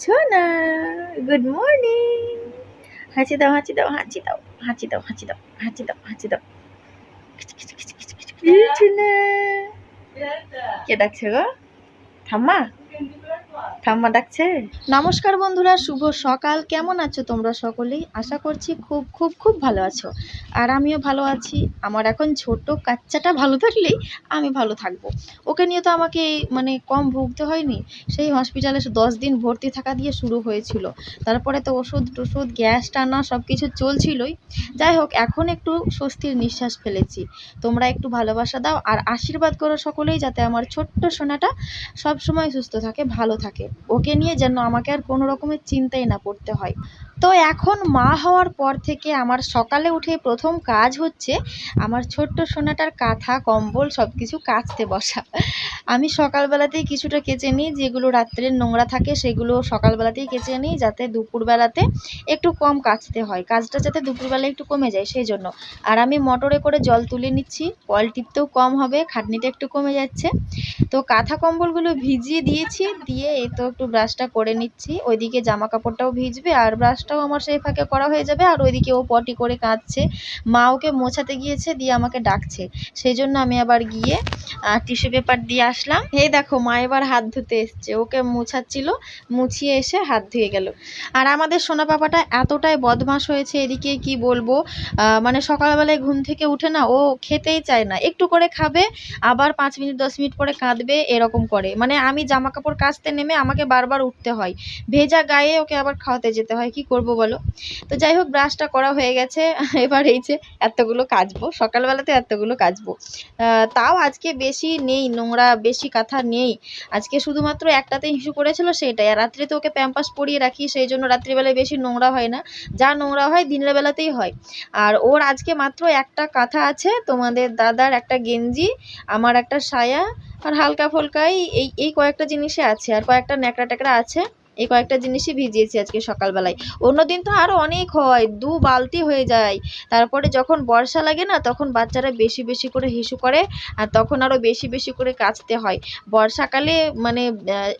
সোনা good morning হাঁচি দাও হাঁচি দাও হাঁচি দাও হাঁচি দাও হাঁচি দাও হাঁচি দাও হাঁচি দাও এই সোনা কে ডাকছে গো ঠাম্মা ঠাম্মা ডাকছে? নমস্কার বন্ধুরা, শুভ সকাল। কেমন আছো তোমরা সকলেই? আশা করছি খুব খুব খুব ভালো আছো। আর আমিও ভালো আছি। আমার এখন ছোট কাচ্চাটা ভালো থাকলেই আমি ভালো থাকব। ওকে নিয়ে তো আমাকে মানে কম ভুগতে হয়নি। সেই হসপিটালে দশ দিন ভর্তি থাকা দিয়ে শুরু হয়েছিল। তারপরে তো ওষুধ টষুধ, গ্যাস, টানা সব কিছু চলছিলই। যাই হোক, এখন একটু স্বস্তির নিঃশ্বাস ফেলেছি। তোমরা একটু ভালোবাসা দাও আর আশীর্বাদ করো সকলেই যাতে আমার ছোট্ট সোনাটা সবসময় সুস্থ থাকে, ভালো থাকে। ওকে নিয়ে যেন আমাকে আর কোনো রকমের চিন্তাই না পড়তে হয়। তো এখন মা হওয়ার পর থেকে আমার সকালে উঠে প্রথম কাজ হচ্ছে আমার ছোট্ট সোনাটার কাঁথা, কম্বল সব কিছু কাচতে বসা। আমি সকালবেলাতেই কিছুটা কেচে নিই, যেগুলো রাত্রের নোংরা থাকে সেগুলো সকালবেলাতেই কেচে নিই যাতে দুপুরবেলাতে একটু কম কাচতে হয়। কাজটা যাতে দুপুরবেলা একটু কমে যায় সেই জন্য। আর আমি মোটরে করে জল তুলে নিচ্ছি। কল টিপতেও কম হবে, খাটনিটা একটু কমে যাচ্ছে। তো কাঁথা, কম্বলগুলো ভিজিয়ে দিয়েছি, দিয়ে এই তো একটু ব্রাশটা করে নিচ্ছি। ওইদিকে জামা কাপড়টাও ভিজবে আর ব্রাশটাও আমার সেই ফাঁকে করা হয়ে যাবে আর ওইদিকে ও পটি করে কাঁদছে। মা ওকে মোছাতে গিয়েছে, দিয়ে আমাকে ডাকছে। সেই জন্য আমি আবার গিয়ে টিস্যু পেপার দিয়ে আসলাম। এই দেখো, মা এবার হাত ধুতে এসছে। ওকে মুছাচ্ছিল, মুছিয়ে এসে হাত ধুয়ে গেল। আর আমাদের সোনা পাপাটা এতটাই বদমাশ হয়েছে, এদিকে কি বলব? মানে সকালবেলায় ঘুম থেকে উঠে না, ও খেতেই চায় না। একটু করে খাবে, আবার পাঁচ মিনিট, দশ মিনিট পরে কাঁদবে, এরকম করে। মানে আমি জামা কাপড় কাচতে নেমে আমাকে বারবার উঠতে হয়। ভেজা গায়ে ওকে আবার খাওয়াতে যেতে হয়। কি করব বলো? তো যাই হোক, ব্রাশটা করা হয়ে গেছে। এবার এই যে এতগুলো কাচবো। সকালবেলাতে এতগুলো কাচবো। তাও আজকে বেশি নেই, নোংরা বেশি কাঁথা নেই। আজকে শুধুমাত্র একটাতে হিসু করেছিল সেটাই আর রাত্রে তো ওকে প্যাম্পাস পরিয়ে রাখি, সেই জন্য রাত্রিবেলায় বেশি নোংরা হয় না। যা নোংরা হয় দিনের বেলাতেই হয়। আর ওর আজকে মাত্র একটা কাঁথা আছে, তোমাদের দাদার একটা গেঞ্জি, আমার একটা সায়া আর হালকা ফুলকাই এই এই কয়েকটা জিনিসে আছে আর কয়েকটা ন্যাকড়া ট্যাকড়া আছে। এই কয়েকটা জিনিসই ভিজিয়েছি আজকে সকালবেলায়। অন্যদিন তো আরও অনেক হয়, দু বালতি হয়ে যায়। তারপরে যখন বর্ষা লাগে না, তখন বাচ্চারা বেশি বেশি করে হিসু করে আর তখন আরও বেশি বেশি করে কাচতে হয়। বর্ষাকালে মানে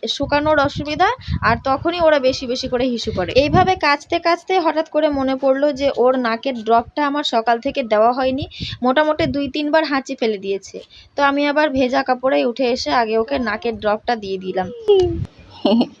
শুকানোর অসুবিধা আর তখনই ওরা বেশি বেশি করে হিসু করে। এইভাবে কাচতে কাচতে হঠাৎ করে মনে পড়ল যে ওর নাকের ড্রপটা আমার সকাল থেকে দেওয়া হয়নি। মোটামুটি দুই তিনবার হাঁচি ফেলে দিয়েছে। তো আমি আবার ভেজা কাপড়ে উঠে এসে আগে ওকে নাকের ড্রপটা দিয়ে দিলাম।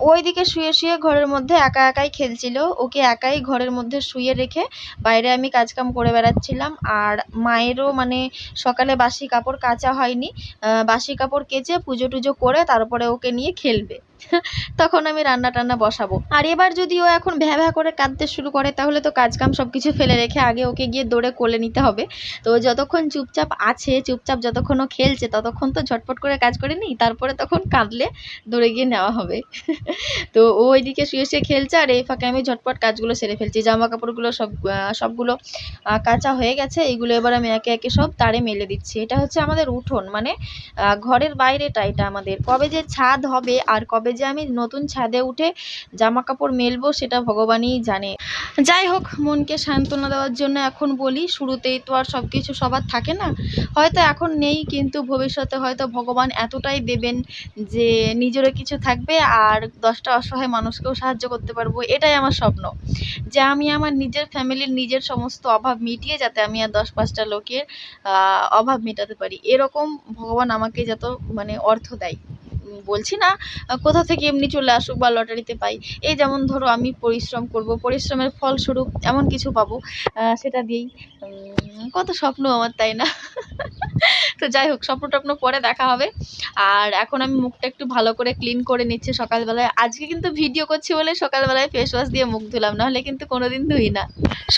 ওইদিকে শুয়ে শুয়ে ঘরের মধ্যে একা একাই খেলছিল। ওকে একাই ঘরের মধ্যে শুয়ে রেখে বাইরে আমি কাজকাম করে বেড়াচ্ছিলাম। আর মায়েরও মানে সকালে বাসি কাপড় কাচা হয়নি। বাসি কাপড় কেচে পুজো টুজো করে তারপরে ওকে নিয়ে খেলবে। তখন আমি রান্না টান্না বসাবো। আর এবার যদি ও এখন ভ্যা ভ্যা করে কাঁদতে শুরু করে, তাহলে তো কাজকাম সব কিছু ফেলে রেখে আগে ওকে গিয়ে দৌড়ে কোলে নিতে হবে। তো যতক্ষণ চুপচাপ আছে, চুপচাপ যতক্ষণ ও খেলছে, ততক্ষণ তো ঝটপট করে কাজ করে নিই, তারপরে তখন কাঁদলে দৌড়ে গিয়ে নেওয়া হবে। তো ও ওইদিকে শুয়ে শুয়ে খেলছে আর এই ফাঁকে আমি ঝটপট কাজগুলো সেরে ফেলছি। জামা কাপড়গুলো সব সবগুলো কাঁচা হয়ে গেছে। এইগুলো এবার আমি একে একে সব তারে মেলে দিচ্ছি। এটা হচ্ছে আমাদের উঠোন মানে ঘরের বাইরেটা এটা আমাদের। কবে যে ছাদ হবে আর কবে যে আমি নতুন ছাদে উঠে জামা কাপড় মেলবো সেটা ভগবানই জানে। যাই হোক, মনকে সান্ত্বনা দেওয়ার জন্য এখন বলি, শুরুতেই তো আর সব কিছু সবার থাকে না। হয়তো এখন নেই, কিন্তু ভবিষ্যতে হয়তো ভগবান এতটাই দেবেন যে নিজেরও কিছু থাকবে আর দশটা অসহায় মানুষকেও সাহায্য করতে পারব, এটাই আমার স্বপ্ন। যে আমি আমার নিজের ফ্যামিলির নিজের সমস্ত অভাব মিটিয়ে যাতে আমি আর দশ পাঁচটা লোকের অভাব মেটাতে পারি। এরকম ভগবান আমাকে যত মানে অর্থ দেয়। বলছি না, কোথা থেকে এমনি চলে আসুক বা লটারিতে পাই। এই যেমন ধরো আমি পরিশ্রম করব, পরিশ্রমের ফলস্বরূপ এমন কিছু পাবো সেটা দিয়েই। কত স্বপ্ন আমার, তাই না? তো যাই হোক স্বপ্ন টপ্ন পরে দেখা হবে। আর এখন আমি মুখটা একটু ভালো করে ক্লিন করে নিচ্ছি সকালবেলায়। আজকে কিন্তু ভিডিও করছি বলে সকালবেলায় ফেস ওয়াশ দিয়ে মুখ ধুলাম, নাহলে কিন্তু কোনোদিন ধুই না।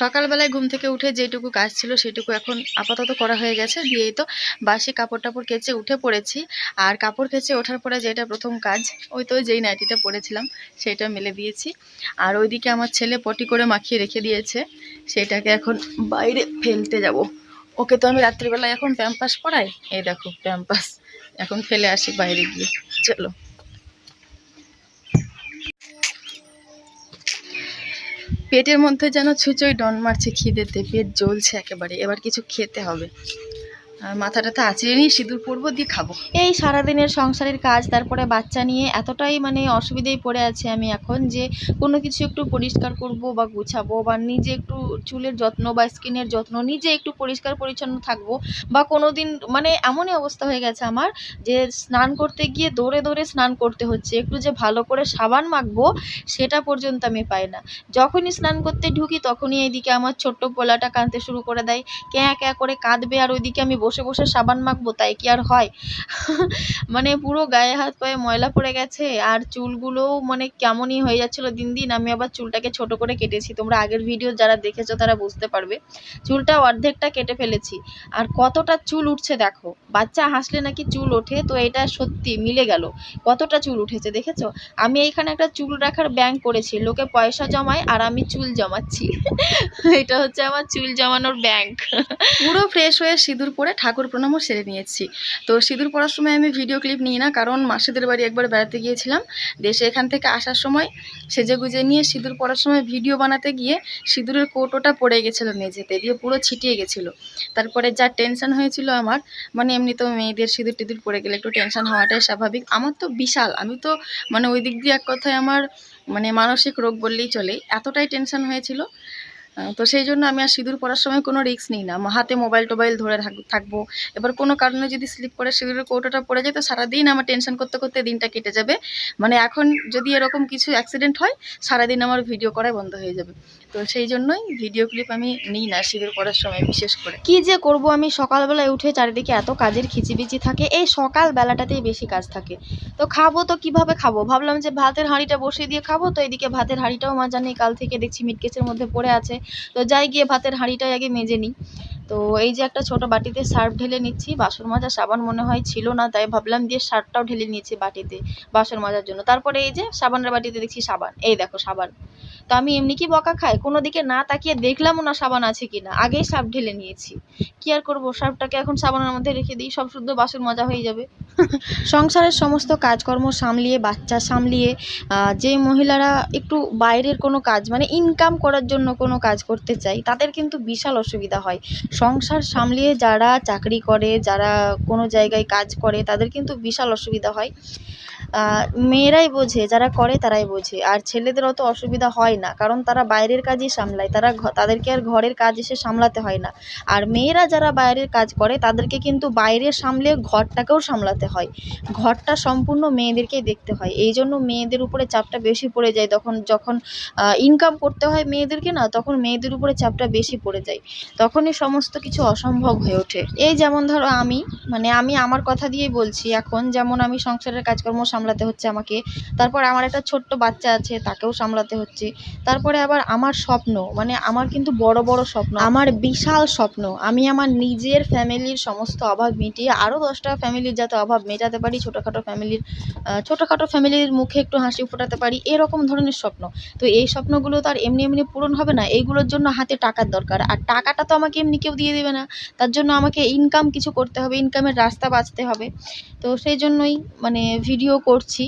সকালবেলায় ঘুম থেকে উঠে যেটুকু কাজ ছিল সেটুকু এখন আপাতত করা হয়ে গেছে। দিয়েই তো বাসি কাপড় টাপড় কেচে উঠে পড়েছি। আর কাপড় কেচে ওঠার পরে যেটা প্রথম কাজ, ওই তো যেই নাইটিটা পরেছিলাম, সেটা মেলে দিয়েছি। আর ওইদিকে আমার ছেলে পটি করে মাখিয়ে রেখে দিয়েছে। সেটাকে এখন বাইরে ফেলতে যাব। ওকে তো আমি রাত্রিবেলায় এখন প্যাম্পাস পড়াই? এই দেখো, প্যাম্পাস। এখন ফেলে আসি বাইরে গিয়ে। চলো। পেটের মধ্যে যেন ছুঁচোই ডন মারছে খিদেতে, পেট জ্বলছে একেবারে। এবার কিছু খেতে হবে। আর মাথাটা তো আঁচড়ে নিয়ে সিঁদুর পরবো, দিয়ে খাব। এই সারাদিনের সংসারের কাজ, তারপরে বাচ্চা নিয়ে এতটাই মানে অসুবিধায় পড়ে আছে আমি এখন যে কোনো কিছু একটু পরিষ্কার করব বা গুছাবো বা নিজে একটু চুলের যত্ন বা স্কিনের যত্ন নিজে একটু পরিষ্কার পরিচ্ছন্ন থাকব বা কোনো দিন মানে এমনই অবস্থা হয়ে গেছে আমার যে স্নান করতে গিয়ে দৌড়ে দৌড়ে স্নান করতে হচ্ছে, একটু যে ভালো করে সাবান মাখবো সেটা পর্যন্ত আমি পাই না। যখনই স্নান করতে ঢুকি তখনই এইদিকে আমার ছোট্ট পোলাটা কাঁদতে শুরু করে দেয়, ক্যাঁ ক্যাঁ করে কাঁদবে আর ওইদিকে আমি বসে বসে সাবান মাখবো, তাই কি আর হয়? মানে পুরো গায়ে হাত পায়ে ময়লা পড়ে গেছে, আর চুলগুলোও মানে কেমনই হয়ে যাচ্ছিল দিন দিন। আমি আবার চুলটাকে ছোট করে কেটেছি। তোমরা আগের ভিডিও যারা দেখেছ তারা বুঝতে পারবে। চুলটা অর্ধেকটা কেটে ফেলেছি। আর কতটা চুল উঠছে দেখো। বাচ্চা হাসলে নাকি চুল ওঠে? তো এটা সত্যি মিলে গেল। কতটা চুল উঠেছে দেখেছ? আমি এইখানে একটা চুল রাখার ব্যাংক করেছি। লোকে পয়সা জমায় আর আমি চুল জমাচ্ছি। এটা হচ্ছে আমার চুল জমানোর ব্যাংক পুরো ফ্রেশ হয়ে সিঁদুর পরে ঠাকুর প্রণামও সেরে নিয়েছি। তো সিঁদুর পরার সময় আমি ভিডিও ক্লিপ নিই না, কারণ মাসিদের বাড়ি একবার বেড়াতে গিয়েছিলাম। দেশে এখান থেকে আসার সময় সেজে গুজে নিয়ে সিঁদুর পড়ার সময় ভিডিও বানাতে গিয়ে সিঁদুরের কৌটোটা পড়ে গেছিল মেঝেতে, দিয়ে পুরো ছিটিয়ে গেছিল। তারপরে যা টেনশন হয়েছিল আমার মানে এমনি তো মেয়েদের সিঁদুর টিঁদুর পড়ে গেলে একটু টেনশন হওয়াটাই স্বাভাবিক। আমার তো বিশাল, আমি তো মানে ওই দিক দিয়ে এক কথায় আমার মানে মানসিক রোগ বললেই চলে। এতটাই টেনশন হয়েছিল তো সেই জন্য আমি আর সিঁদুর পরার সময় কোনো রিস্ক নিই না। হাতে মোবাইল টোবাইল ধরে থাক- থাকব। এবার কোনো কারণে যদি স্লিপ করে, সিঁদুরের কৌটোটা পড়ে যায়, তো সারাদিন আমার টেনশন করতে করতে দিনটা কেটে যাবে। মানে এখন যদি এরকম কিছু অ্যাক্সিডেন্ট হয়, সারাদিন আমার ভিডিও করাই বন্ধ হয়ে যাবে। তো সেই জন্যই ভিডিও ক্লিপ আমি নিই না শিবের পড়ার সময় বিশেষ করে। কি যে করব আমি? সকালবেলায় উঠে চারিদিকে এত কাজের খিচিবিচি থাকে, এই সকাল বেলাটাতেই বেশি কাজ থাকে। তো খাব তো কীভাবে খাব? ভাবলাম যে ভাতের হাঁড়িটা বসিয়ে দিয়ে খাব, তো এদিকে ভাতের হাঁড়িটাও মাজা নেই কাল থেকে দেখছি মিটকেসের মধ্যে পড়ে আছে। তো যাই গিয়ে ভাতের হাঁড়িটাই আগে মেজে নিই। তো এই যে একটা ছোট বাটিতে সার্ফ ঢেলে নিচ্ছি, বাসন মাজা সাবান মনে হয় ছিল না, তাই ভাবলাম দিয়ে সার্ফটাও ঢেলে নিয়েছি বাটিতে বাসন মাজার জন্য। তারপরে এই যে সাবানের বাটিতে দেখছি সাবান, এই দেখো সাবান। তো আমি এমনি কি বকা খাই? কোনো দিকে না তাকিয়ে দেখলামও না সাবান আছে কি না আগেই সার্ফ ঢেলে নিয়েছি। কি আর করব, সার্ফটাকে এখন সাবানের মধ্যে রেখে দিই, সব শুদ্ধ বাসন মাজা হয়ে যাবে। সংসারের সমস্ত কাজকর্ম সামলিয়ে, বাচ্চা সামলিয়ে যে মহিলারা একটু বাইরের কোনো কাজ মানে ইনকাম করার জন্য কোনো কাজ করতে চাই তাদের কিন্তু বিশাল অসুবিধা হয়। সংসার সামলিয়ে যারা চাকরি করে, যারা কোনো জায়গায় কাজ করে, তাদের কিন্তু বিশাল অসুবিধা হয়। মেয়েরাই বোঝে, যারা করে তারাই বোঝে। আর ছেলেদের অত অসুবিধা হয় না, কারণ তারা বাইরের কাজই সামলায়। তারা তাদেরকে আর ঘরের কাজ এসে সামলাতে হয় না। আর মেয়েরা যারা বাইরের কাজ করে, তাদেরকে কিন্তু বাইরে সামলে ঘরটাকেও সামলাতে হয়। ঘরটা সম্পূর্ণ মেয়েদেরকেই দেখতে হয়। এই জন্য মেয়েদের উপরে চাপটা বেশি পড়ে যায়। তখন, যখন ইনকাম করতে হয় মেয়েদেরকে না, তখন মেয়েদের উপরে চাপটা বেশি পড়ে যায়। তখনই সমস্ত কিছু অসম্ভব হয়ে ওঠে। এই যেমন ধরো আমি মানে আমি আমার কথা দিয়েই বলছি, এখন যেমন আমি সংসারের কাজকর্ম সামলাতে হচ্ছে আমাকে। তারপর আমার একটা ছোট্ট বাচ্চা আছে, তাকেও সামলাতে হচ্ছে। তারপরে আবার আমার স্বপ্ন মানে আমার কিন্তু বড় বড় স্বপ্ন, আমার বিশাল স্বপ্ন। আমি আমার নিজের ফ্যামিলির সমস্ত অভাব মিটিয়ে আরও দশটা ফ্যামিলির যাতে অভাব মেটাতে পারি, ছোটোখাটো ফ্যামিলির ছোটোখাটো ফ্যামিলির মুখে একটু হাসি ফোটাতে পারি, এরকম ধরনের স্বপ্ন। তো এই স্বপ্নগুলো তো আর এমনি এমনি পূরণ হবে না, এইগুলোর জন্য হাতে টাকার দরকার। আর টাকাটা তো আমাকে এমনি কেউ দিয়ে দেবে না। তার জন্য আমাকে ইনকাম কিছু করতে হবে ইনকামের রাস্তা বাঁচতে হবে। তো সেই জন্যই মানে ভিডিও করছি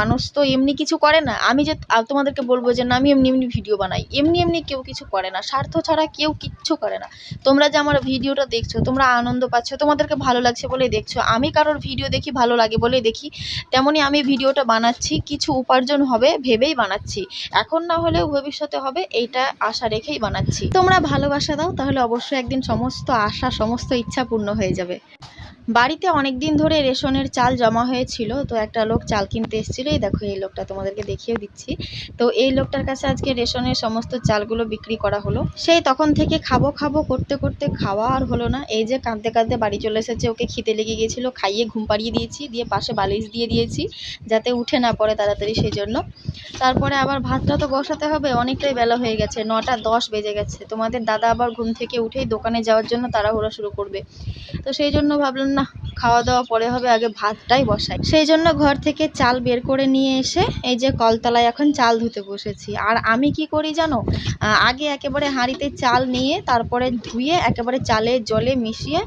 মানুষ তো এমনি কিছু করে না। আমি যে তোমাদেরকে বলব যে, না, আমি এমনি এমনি ভিডিও বানাই। এমনি এমনি কেউ কিছু করে না। স্বার্থ ছাড়া কেউ কিচ্ছু করে না। তোমরা যে আমার ভিডিওটা দেখছ, তোমরা আনন্দ পাচ্ছ, তোমাদেরকে ভালো লাগছে বলেই দেখছ। আমি কারোর ভিডিও দেখি ভালো লাগে বলেই দেখি। তেমনই আমি ভিডিওটা বানাচ্ছি, কিছু উপার্জন হবে ভেবেই বানাচ্ছি। এখন না হলেও ভবিষ্যতে হবে, এইটা আশা রেখেই বানাচ্ছি। তোমরা ভালোবাসা দাও, তাহলে অবশ্যই একদিন সমস্ত আশা, সমস্ত ইচ্ছা পূর্ণ হয়ে যাবে। বাড়িতে অনেক দিন ধরে রেশনের চাল জমা হয়েছিল, তো একটা লোক চাল কিনতে এসেছিল। এই দেখো, এই লোকটা তোমাদেরকে দেখিয়ে দিচ্ছি। তো এই লোকটার কাছে আজকে রেশনের সমস্ত চালগুলো বিক্রি করা হলো। সেই তখন থেকে খাব খাব, করতে করতে খাওয়া আর হলো না। এই যে কাঁদতে কাঁদতে বাড়ি চলে এসেছে, ওকে খিদে লেগে গিয়েছিল, খাইয়ে ঘুম পাড়িয়ে দিয়েছি, দিয়ে পাশে বালিশ দিয়ে দিয়েছি, যাতে উঠে না পড়ে তাড়াতাড়ি সেই জন্য। তারপরে আবার ভাতটা তো বসাতে হবে, অনেকটাই বেলা হয়ে গেছে, নটা দশ বেজে গেছে। তোমাদের দাদা আবার ঘুম থেকে উঠেই দোকানে যাওয়ার জন্য তাড়াহুড়া শুরু করবে। তো সেই জন্য ভাবলাম না খাওয়া দাওয়া পরে হবে, আগে ভাতটাই বসাই। সেই জন্য ঘর থেকে চাল বের করে নিয়ে এসে এই যে কলতলায় এখন চাল ধুতে বসেছি। আর আমি কি করি জানো? আগে একেবারে হাঁড়িতে চাল নিয়ে তারপরে ধুয়ে একেবারে চালে জলে মিশিয়ে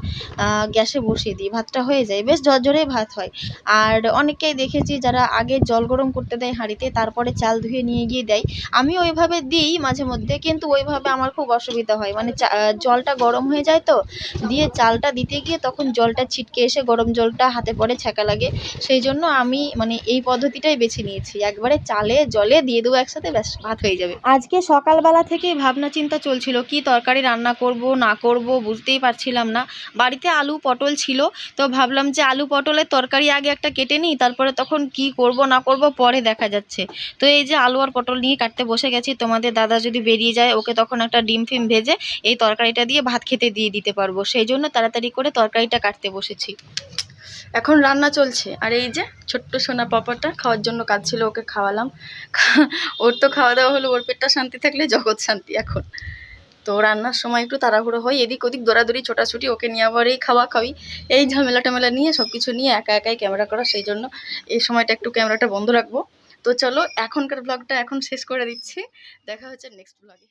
গ্যাসে বসিয়ে দিই। ভাতটা হয়ে যায়। বেশ ঝরঝরে ভাত হয়। আর অনেকেই দেখেছি যারা আগে জল গরম করতে দেয় হাঁড়িতে, তারপরে চাল ধুয়ে নিয়ে গিয়ে দেয়। আমি ওইভাবে দিই মাঝে মধ্যে, কিন্তু ওইভাবে আমার খুব অসুবিধা হয়। মানে জলটা গরম হয়ে যায় তো, দিয়ে চালটা দিতে গিয়ে তখন জলটা ছিটকে এসে গরম জলটা হাতে পড়ে ছ্যাঁকা লাগে। সেই জন্য আমি মানে এই পদ্ধতিটাই বেছে নিয়েছি। একবারে চালে, জলে দিয়ে দেবো একসাথে, ব্যাস, ভাত হয়ে যাবে। আজকে সকালবেলা থেকেই ভাবনা চিন্তা চলছিল, কি তরকারি রান্না করব, না করব, বুঝতেই পারছিলাম না। বাড়িতে আলু পটল ছিল, তো ভাবলাম যে আলু পটলের তরকারি আগে একটা কেটে নিই, তারপরে তখন কি করব, না করব পরে দেখা যাচ্ছে। তো এই যে আলু আর পটল নিয়ে কাটতে বসে গেছি, তোমাদের দাদা যদি বেরিয়ে যায়, ওকে তখন একটা ডিম ফিম ভেজে এই তরকারিটা দিয়ে ভাত খেতে দিয়ে দিতে পারব। সেই জন্য তাড়াতাড়ি করে তরকারিটা কাটতে বসেছি। এখন রান্না চলছে। আর এই যে ছোট্ট সোনা পাপাটা খাওয়ার জন্য কাজ ছিল ওকে খাওয়ালাম। ওর তো খাওয়া দাওয়া হলো, ওর পেটটা শান্তি থাকলে জগৎ শান্তি এখন। তো রান্নার সময় একটু তাড়াহুড়ো হয়, এদিক ওদিক দৌড়াদৌড়ি, ছোটাছুটি, ওকে নিয়ে আবার এই খাওয়া খাওয়াই। এই ঝামেলা টামেলা নিয়ে সব কিছু নিয়ে একা একাই ক্যামেরা করা, সেই জন্য এই সময়টা একটু ক্যামেরাটা বন্ধ রাখব। তো চলো, এখনকার ব্লগটা এখন শেষ করে দিচ্ছি। দেখা হচ্ছে নেক্সট ব্লগে